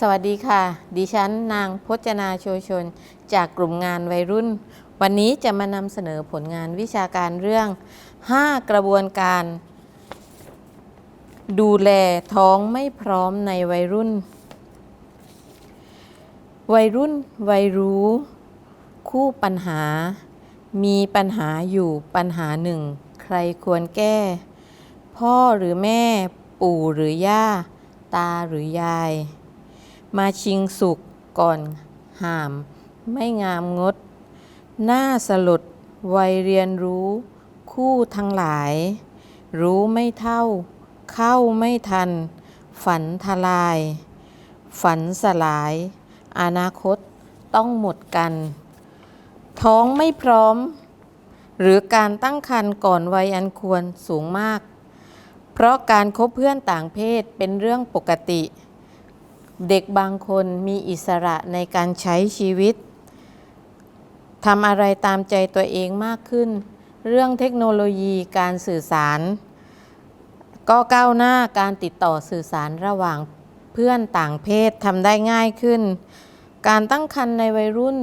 สวัสดีค่ะ ดิฉันนางพจนาโชชน จากกลุ่มงานวัยรุ่น วันนี้จะมานำเสนอผลงานวิชาการเรื่อง 5 กระบวนการ ดูแลท้องไม่พร้อมในวัยรุ่น วัยรุ่น วัยรู้ คู่ปัญหา มีปัญหาอยู่ปัญหาหนึ่ง ใครควรแก้ พ่อหรือแม่ ปู่หรือย่า ตาหรือยาย มาชิงสุขก่อนห่าม ไม่งามงด หน้าสลดวัยเรียนรู้คู่ทั้งหลาย รู้ไม่เท่า เข้าไม่ทัน ฝันทลาย ฝันสลาย อนาคตต้องหมดกัน ท้องไม่พร้อม หรือการตั้งครรภ์ก่อนวัยอันควรสูงมาก เพราะการคบเพื่อนต่างเพศเป็นเรื่องปกติ เด็กบางคนมีอิสระในการใช้ชีวิตทำอะไรตามใจตัวเองมากขึ้น เรื่องเทคโนโลยีการสื่อสาร ก็ก้าวหน้าการติดต่อสื่อสารระหว่างเพื่อนต่างเพศทำได้ง่ายขึ้น การตั้งครรภ์ในวัยรุ่น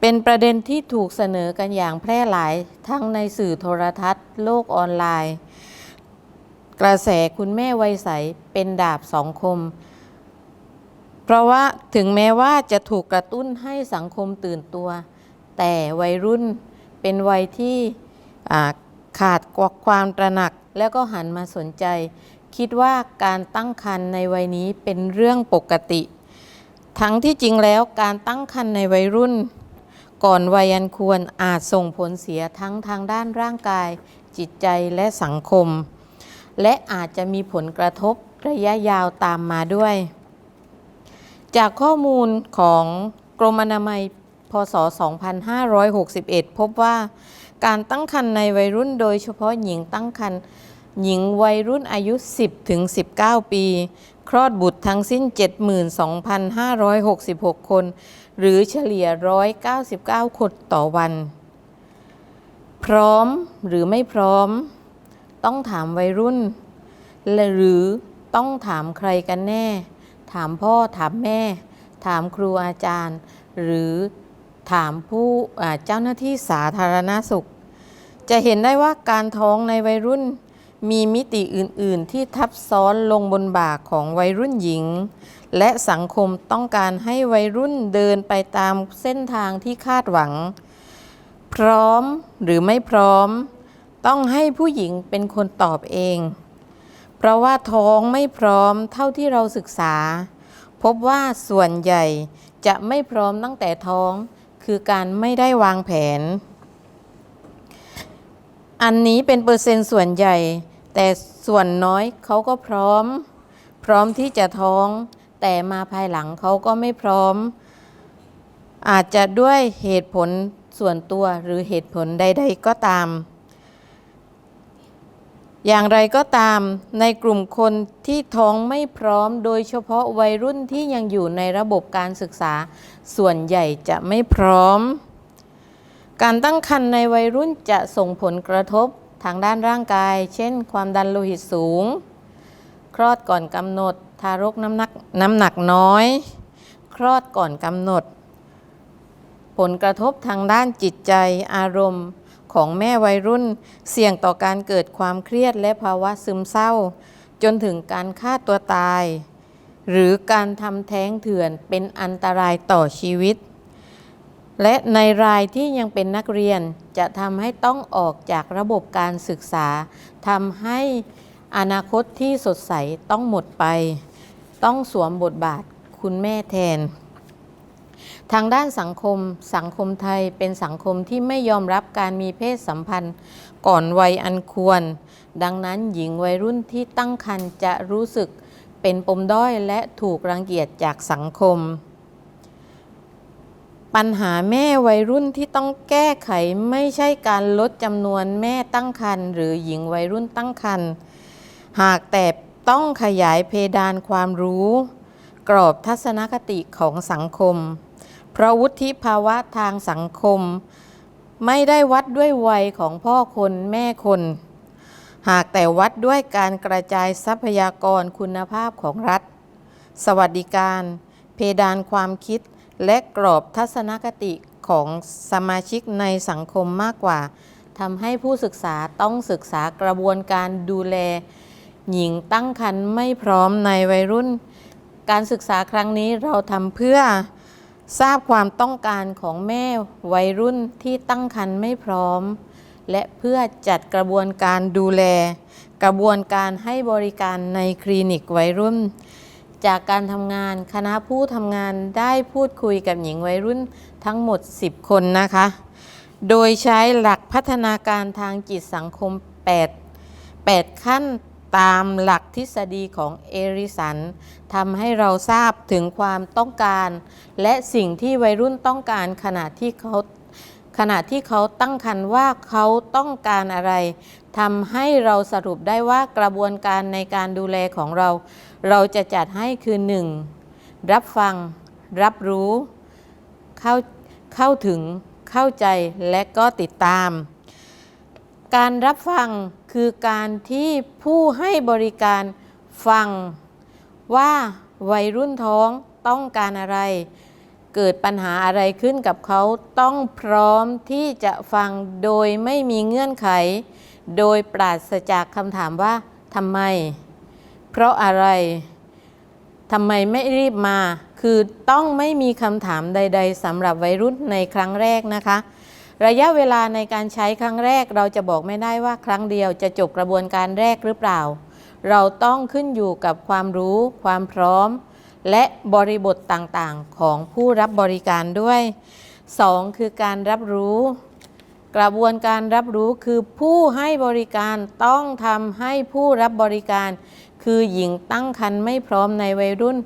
เป็นประเด็นที่ถูกเสนอกันอย่างแพร่หลายทั้งในสื่อโทรทัศน์ โลกออนไลน์ กระแสคุณแม่วัยใสเป็นดาบสองคม ราะว่าถึงแม้ว่าจะถูกกระตุ้นให้สังคมตื่นตัว แต่วัยรุ่นเป็นวัยที่ขาดกว่าความตระหนัก แล้วก็หันมาสนใจ คิดว่าการตั้งครรภ์ในวัยนี้เป็นเรื่องปกติ ทั้งที่จริงแล้วการตั้งครรภ์ในวัยรุ่น ก่อนวัยอันควรอาจส่งผลเสียทั้งทางด้านร่างกาย จิตใจและสังคม และอาจจะมีผลกระทบระยะยาวตามมาด้วย จากข้อมูลของกรมอนามัยพศ 2561 พบว่าการตั้งครรภ์ในวัยรุ่นโดยเฉพาะหญิงตั้งครรภ์หญิงวัยรุ่นอายุ 10 ถึง 19 ปี คลอดบุตรทั้งสิ้น 72,566 คน หรือเฉลี่ย 199 คนต่อวัน พร้อมหรือไม่พร้อม ต้องถามวัยรุ่น หรือต้องถามใครกันแน่ ถามพ่อถามแม่ ถามครูอาจารย์ หรือถามผู้เจ้าหน้าที่สาธารณสุข จะเห็นได้ว่าการท้องในวัยรุ่น มีมิติอื่น ๆ ที่ทับซ้อนลงบนบ่าของวัยรุ่นหญิง และสังคมต้องการให้วัยรุ่นเดินไปตามเส้นทางที่คาดหวัง พร้อมหรือไม่พร้อม ต้องให้ผู้หญิงเป็นคนตอบเอง เพราะว่าท้องไม่พร้อมเท่าที่เราศึกษา พบว่าส่วนใหญ่จะไม่พร้อมตั้งแต่ท้อง คือการไม่ได้วางแผน อันนี้เป็นเปอร์เซ็นต์ส่วนใหญ่ แต่ส่วนน้อยเขาก็พร้อม พร้อมที่จะท้อง แต่มาภายหลังเขาก็ไม่พร้อม อาจจะด้วยเหตุผลส่วนตัวหรือเหตุผลใด ๆ ก็ตาม อย่างไรก็ตาม ในกลุ่มคนที่ท้องไม่พร้อม โดยเฉพาะวัยรุ่นที่ยังอยู่ในระบบการศึกษา ส่วนใหญ่จะไม่พร้อม การตั้งครรภ์ในวัยรุ่นจะส่งผลกระทบทางด้านร่างกาย เช่น ความดันโลหิตสูง คลอดก่อนกำหนด ทารกน้ำหนักน้ำหนักน้อย คลอดก่อนกำหนด ผลกระทบทางด้านจิตใจอารมณ์ ของแม่วัยรุ่น เสี่ยงต่อการเกิดความเครียดและภาวะซึมเศร้า จนถึงการฆ่าตัวตาย หรือการทำแท้งเถื่อนเป็นอันตรายต่อชีวิต และในรายที่ยังเป็นนักเรียนจะทำให้ต้องออกจากระบบการศึกษาทำให้อนาคตที่สดใสต้องหมดไป ต้องสวมบทบาทคุณแม่แทน ทางด้านสังคม สังคมไทยเป็นสังคมที่ไม่ยอมรับการมีเพศสัมพันธ์ก่อนวัยอันควร ดังนั้นหญิงวัยรุ่นที่ตั้งครรภ์จะรู้สึกเป็นปมด้อยและถูกรังเกียจจากสังคม ปัญหาแม่วัยรุ่นที่ต้องแก้ไขไม่ใช่การลดจำนวนแม่ตั้งครรภ์หรือหญิงวัยรุ่นตั้งครรภ์หากแต่ต้องขยายเพดานความรู้ กรอบทัศนคติของสังคม เพราะวุฒิภาวะทางสังคม ไม่ได้วัดด้วยวัยของพ่อคนแม่คน หากแต่วัดด้วยการกระจายทรัพยากรคุณภาพของรัฐ สวัสดิการ เพดานความคิดและกรอบทัศนคติของสมาชิกในสังคมมากกว่าทำให้ผู้ศึกษาต้องศึกษากระบวนการดูแล หญิงตั้งครรภ์ไม่พร้อมในวัยรุ่น การศึกษาครั้งนี้เราทำเพื่อ ทราบความต้องการของแม่วัยรุ่นที่ตั้งครรภ์ไม่พร้อม และเพื่อจัดกระบวนการดูแล กระบวนการให้บริการในคลินิกวัยรุ่น จากการทำงานคณะผู้ทำงานได้พูดคุยกับหญิงวัยรุ่นทั้งหมด 10 คนนะคะ โดยใช้หลักพัฒนาการทางจิตสังคม 8 8 ขั้น ตามหลักทฤษฎีของเอริสันทำให้เราทราบถึงความต้องการ และสิ่งที่วัยรุ่นต้องการขณะที่เขาขณะที่เขาตั้งครรภ์ว่าเขาต้องการอะไรทำให้เราสรุปได้ว่ากระบวนการในการดูแลของเรา เราจะจัดให้คือ 1. รับฟัง รับรู้ เข้าเข้าถึง เข้าใจและก็ติดตาม การรับฟังคือการที่ผู้ให้บริการฟัง ว่าวัยรุ่นท้องต้องการอะไร เกิดปัญหาอะไรขึ้นกับเขาต้องพร้อมที่จะฟังโดยไม่มีเงื่อนไข โดยปราศจากคำถามว่าทำไม เพราะอะไรทำไมไม่รีบมา คือต้องไม่มีคำถามใด ๆสำหรับวัยรุ่นในครั้งแรกนะคะ ระยะเวลาในการใช้ครั้งแรกเราจะบอกไม่ได้ว่าครั้งเดียวจะจบกระบวนการแรกหรือเปล่า เราต้องขึ้นอยู่กับความรู้ ความพร้อม และบริบทต่างๆ ของผู้รับบริการด้วย 2. คือการรับรู้ กระบวนการรับรู้คือผู้ให้บริการต้องทำให้ผู้รับบริการ คือหญิงตั้งครรภ์ไม่พร้อมในวัยรุ่น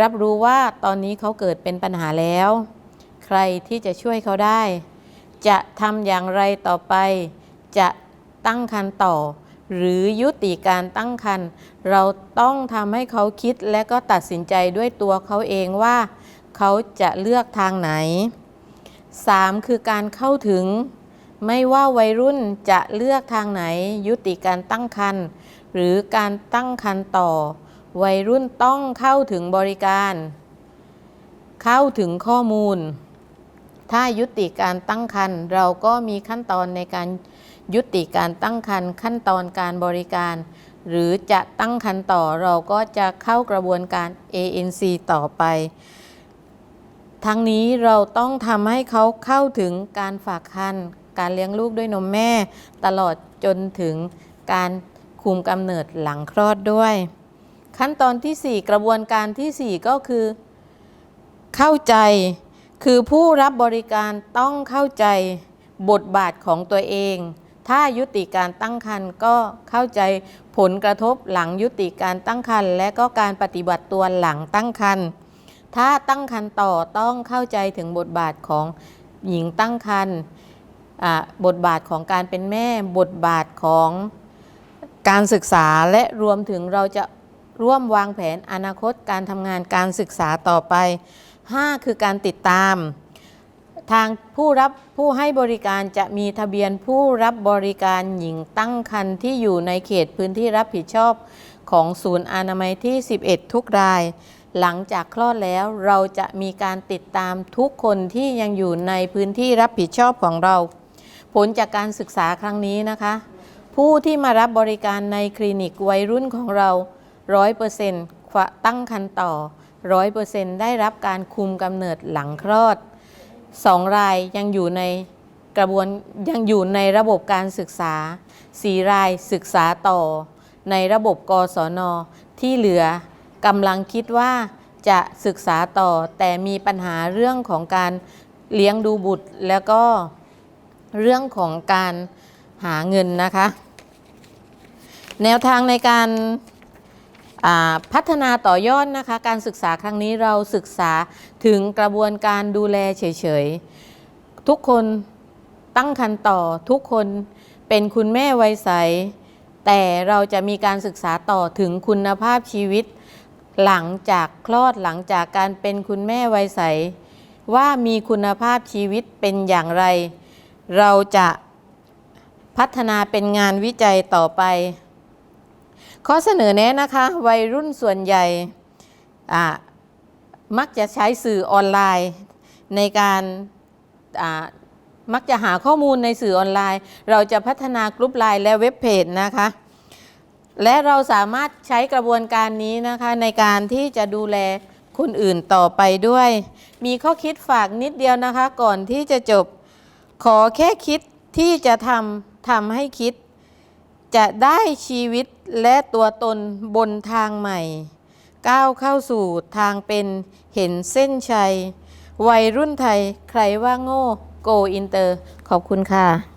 รับรู้ว่าตอนนี้เขาเกิดเป็นปัญหาแล้ว ใครที่จะช่วยเขาได้ จะทำอย่างไรต่อไป จะตั้งครรภ์ต่อ หรือยุติการตั้งครรภ์เราต้องทำให้เขาคิดและก็ตัดสินใจด้วยตัวเขาเองว่า เขาจะเลือกทางไหน 3. คือการเข้าถึง ไม่ว่าวัยรุ่นจะเลือกทางไหน ยุติการตั้งครรภ์หรือการตั้งครรภ์ต่อ วัยรุ่นต้องเข้าถึงบริการ เข้าถึงข้อมูล ถ้ายุติการตั้งครรภ์เราก็มีขั้นตอนในการยุติการตั้งครรภ์ขั้นตอนการบริการ หรือจะตั้งครรภ์ต่อเราก็จะเข้ากระบวนการ ANC ต่อไป ทั้งนี้เราต้องทำให้เขาเข้าถึงการฝากคันการเลี้ยงลูกด้วยนมแม่ ตลอดจนถึงการคุมกำเนิดหลังคลอดด้วย ขั้นตอนที่ 4 กระบวนการทีสี่4 ก็คือ เข้าใจ คือผู้รับบริการต้องเข้าใจบทบาทของตัวเอง ถ้ายุติการตั้งครรภ์ก็เข้าใจผลกระทบหลังยุติการตั้งครรภ์และก็การปฏิบัติตัวหลังตั้งครรภ์ถ้าตั้งครรภ์ต่อต้องเข้าใจถึงบทบาทของหญิงตั้งครรภ์บทบาทของการเป็นแม่ บทบาทของการศึกษาและรวมถึงเราจะร่วมวางแผนอนาคตการทำงานการศึกษาต่อไป 5 คือการติดตาม ทางผู้รับผู้ให้บริการจะมีทะเบียนผู้รับบริการหญิงตั้งครรภ์ที่อยู่ในเขตพื้นที่รับผิดชอบของศูนย์อนามัยที่ 11 ทุกราย หลังจากคลอดแล้วเราจะมีการติดตามทุกคนที่ยังอยู่ในพื้นที่รับผิดชอบของเรา ผลจากการศึกษาครั้งนี้นะคะ ผู้ที่มารับบริการในคลินิกวัยรุ่นของเรา 100%ตั้งครรภ์ต่อ 100%ได้รับการคุมกำเนิดหลังคลอดสองรายยังอยู่ในกระบวนยังอยู่ในระบบการศึกษาสี่รายศึกษาต่อ ในระบบกศน ที่เหลือกำลังคิดว่าจะศึกษาต่อแต่มีปัญหาเรื่องของการเลี้ยงดูบุตร แล้วก็เรื่องของการหาเงินนะคะ แนวทางในการ พัฒนาต่อยอดนะคะ การศึกษาครั้งนี้เราศึกษาถึงกระบวนการดูแลเฉยๆ ทุกคนตั้งครรภ์ต่อทุกคนเป็นคุณแม่วัยใส แต่เราจะมีการศึกษาต่อถึงคุณภาพชีวิต หลังจากคลอดหลังจากการเป็นคุณแม่วัยใส ว่ามีคุณภาพชีวิตเป็นอย่างไร เราจะพัฒนาเป็นงานวิจัยต่อไป ข้อเสนอแนะนะคะ วัยรุ่นส่วนใหญ่มักจะใช้สื่อออนไลน์ในการมักจะหาข้อมูลในสื่อออนไลน์ เราจะพัฒนากรุ๊ปไลน์และเว็บเพจนะคะ และเราสามารถใช้กระบวนการนี้นะคะในการที่จะดูแลคนอื่นต่อไปด้วย มีข้อคิดฝากนิดเดียวนะคะ ก่อนที่จะจบ ขอแค่คิดที่จะทำทำให้คิด จะได้ชีวิตและตัวตนบนทางใหม่ ก้าวเข้าสู่ทางเป็นเห็นเส้นชัย วัยรุ่นไทยใครว่าโง่ โกอินเตอร์ ขอบคุณค่ะ